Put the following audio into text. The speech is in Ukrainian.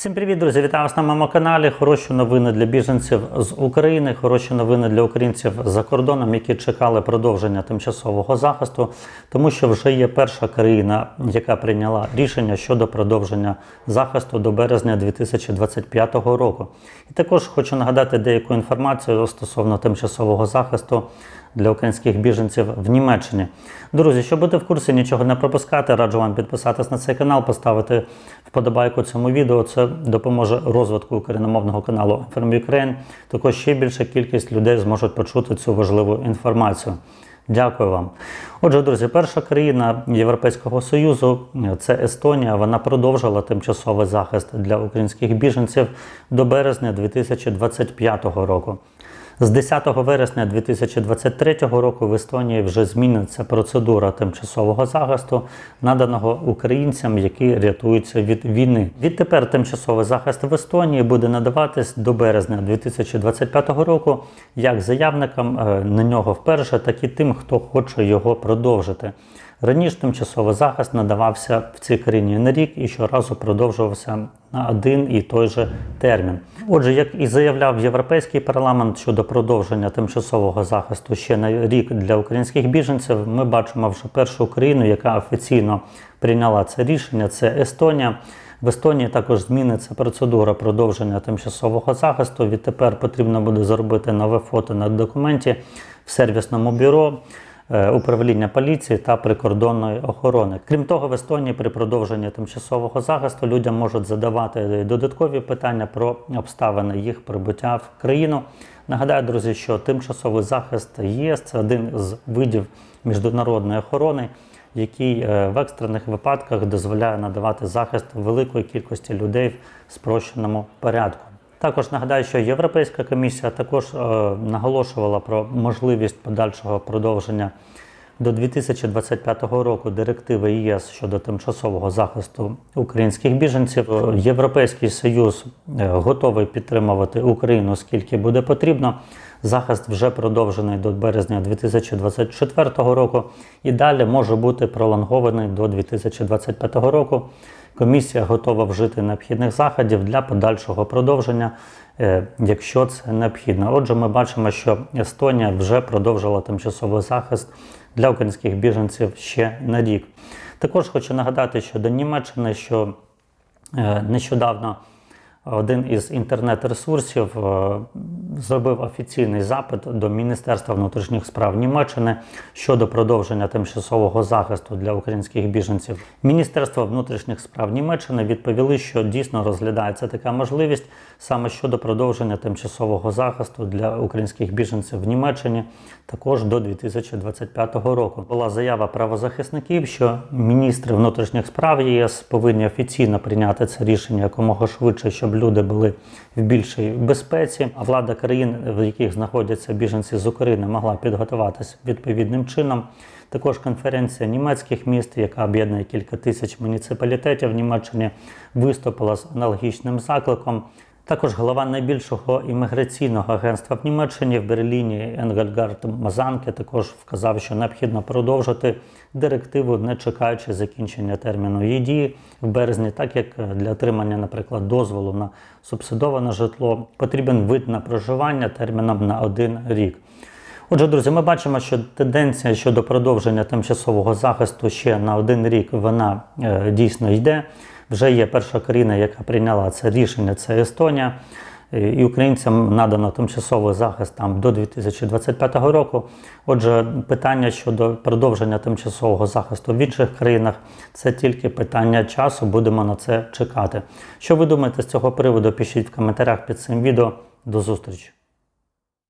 Всім привіт, друзі! Вітаю вас на моєму каналі. Хороші новини для біженців з України, хороші новини для українців за кордоном, які чекали продовження тимчасового захисту, тому що вже є перша країна, яка прийняла рішення щодо продовження захисту до березня 2025 року. І також хочу нагадати деяку інформацію стосовно тимчасового захисту для українських біженців в Німеччині. Друзі, щоб бути в курсі, нічого не пропускати, раджу вам підписатись на цей канал, поставити вподобайку цьому відео. Це допоможе розвитку україномовного каналу From Ukraine. Також ще більша кількість людей зможуть почути цю важливу інформацію. Дякую вам. Отже, друзі, перша країна Європейського Союзу це Естонія. Вона продовжила тимчасовий захист для українських біженців до березня 2025 року. З 10 вересня 2023 року в Естонії вже зміниться процедура тимчасового захисту, наданого українцям, які рятуються від війни. Відтепер тимчасовий захист в Естонії буде надаватись до березня 2025 року як заявникам е, на нього вперше, так і тим, хто хоче його продовжити. Раніше тимчасовий захист надавався в цій країні на рік і щоразу продовжувався на один і той же термін. Отже, як і заявляв Європейський парламент щодо продовження тимчасового захисту ще на рік для українських біженців, ми бачимо вже першу країну, яка офіційно прийняла це рішення. Це Естонія. В Естонії також зміниться процедура продовження тимчасового захисту. Відтепер потрібно буде зробити нове фото на документі в сервісному бюро. Е, управління поліції та прикордонної охорони. Крім того, в Естонії при продовженні тимчасового захисту людям можуть задавати додаткові питання про обставини їх прибуття в країну. Нагадаю, друзі, що тимчасовий захист ЄС це один з видів міжнародної охорони, який е, в екстрених випадках дозволяє надавати захист великої кількості людей в спрощеному порядку. Також нагадаю, що Європейська комісія також е, наголошувала про можливість подальшого продовження до 2025 року директиви ЄС щодо тимчасового захисту українських біженців. Е, Європейський союз е, готовий підтримувати Україну скільки буде потрібно. Захист вже продовжений до березня 2024 року і далі може бути пролонгований до 2025 року. Комісія готова вжити необхідних заходів для подальшого продовження, е, якщо це необхідно. Отже, ми бачимо, що Естонія вже продовжила тимчасовий захист для українських біженців ще на рік. Також хочу нагадати щодо Німеччини, що е, нещодавно один із інтернет-ресурсів е, зробив офіційний запит до Міністерства внутрішніх справ Німеччини щодо продовження тимчасового захисту для українських біженців. Міністерство внутрішніх справ Німеччини відповіли, що дійсно розглядається така можливість саме щодо продовження тимчасового захисту для українських біженців в Німеччині також до 2025 року. Була заява правозахисників, що міністри внутрішніх справ ЄС повинні офіційно прийняти це рішення якомога швидше, щоб люди були в більшій безпеці. А влада країн, в яких знаходяться біженці з України, могла підготуватися відповідним чином. Також конференція німецьких міст, яка об'єднує кілька тисяч муніципалітетів в Німеччині, виступила з аналогічним закликом. Також голова найбільшого імміграційного агентства в Німеччині в Берліні Енгельгард Мазанке також вказав, що необхідно продовжити директиву, не чекаючи закінчення терміну її дії в березні, так як для отримання, наприклад, дозволу на субсидоване житло потрібен вид на проживання терміном на один рік. Отже, друзі, ми бачимо, що тенденція щодо продовження тимчасового захисту ще на один рік вона е, дійсно йде. Вже є перша країна, яка прийняла це рішення, це Естонія. І українцям надано тимчасовий захист там до 2025 року. Отже, питання щодо продовження тимчасового захисту в інших країнах це тільки питання часу. Будемо на це чекати. Що ви думаєте з цього приводу? Пишіть в коментарях під цим відео. До зустрічі!